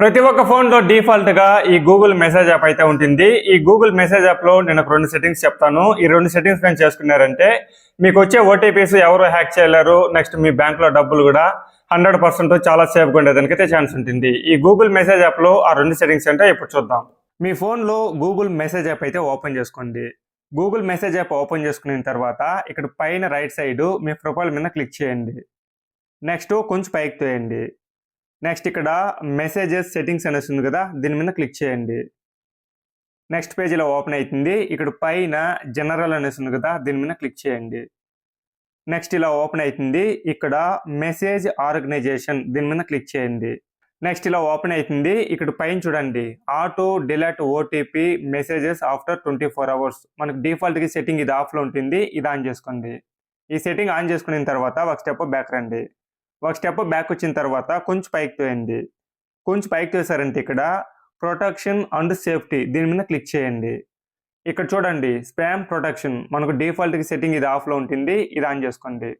ప్రతి ఒక్క ఫోన్లో డిఫాల్ట్గా ఈ గూగుల్ మెసేజ్ యాప్ అయితే ఉంటుంది. ఈ గూగుల్ మెసేజ్ యాప్లో నేను ఒక రెండు సెట్టింగ్స్ చెప్తాను. ఈ రెండు సెట్టింగ్స్ కానీ చేసుకున్నారంటే మీకు వచ్చే ఓటీపీస్ ఎవరు హ్యాక్ చేయలేరు. నెక్స్ట్ మీ బ్యాంక్లో డబ్బులు కూడా హండ్రెడ్ పర్సెంట్ చాలా సేఫ్గా ఉండేదానికైతే ఛాన్స్ ఉంటుంది. ఈ గూగుల్ మెసేజ్ యాప్లో ఆ రెండు సెట్టింగ్స్ అంటే ఇప్పుడు చూద్దాం. మీ ఫోన్లో గూగుల్ మెసేజ్ యాప్ అయితే ఓపెన్ చేసుకోండి. గూగుల్ మెసేజ్ యాప్ ఓపెన్ చేసుకున్న తర్వాత ఇక్కడ పైన రైట్ సైడ్ మీ ప్రొఫైల్ మీద క్లిక్ చేయండి. నెక్స్ట్ కొంచెం పైకి తోయండి. నెక్స్ట్ ఇక్కడ మెసేజెస్ సెట్టింగ్స్ అనేసి ఉంది కదా దీని మీద క్లిక్ చేయండి. నెక్స్ట్ పేజీలో ఓపెన్ అవుతుంది ఇక్కడ పైన జనరల్ అనేసి ఉంది కదా దీని మీద క్లిక్ చేయండి. నెక్స్ట్ ఇలా ఓపెన్ అవుతుంది ఇక్కడ మెసేజ్ ఆర్గనైజేషన్ దీని మీద క్లిక్ చేయండి. నెక్స్ట్ ఇలా ఓపెన్ అవుతుంది ఇక్కడ పైన చూడండి. Auto delete OTP messages after twenty four hours మనకు డిఫాల్ట్గా సెట్టింగ్ ఇది ఆఫ్లో ఉంటుంది. ఇది ఆన్ చేసుకోండి. ఈ సెట్టింగ్ ఆన్ చేసుకున్న తర్వాత ఒక స్టెప్ బ్యాక్ రండి. ఒక స్టెప్ బ్యాక్ వచ్చిన తర్వాత కొంచెం పైకి తోయండి. కొంచెం పైకి తోసారంటే ఇక్కడ ప్రొటెక్షన్ అండ్ సేఫ్టీ దీని మీద క్లిక్ చేయండి. ఇక్కడ చూడండి స్పామ్ ప్రొటెక్షన్. మనకు డిఫాల్ట్కి సెట్టింగ్ ఇది ఆఫ్లో ఉంటుంది ఇది ఆన్ చేసుకోండి.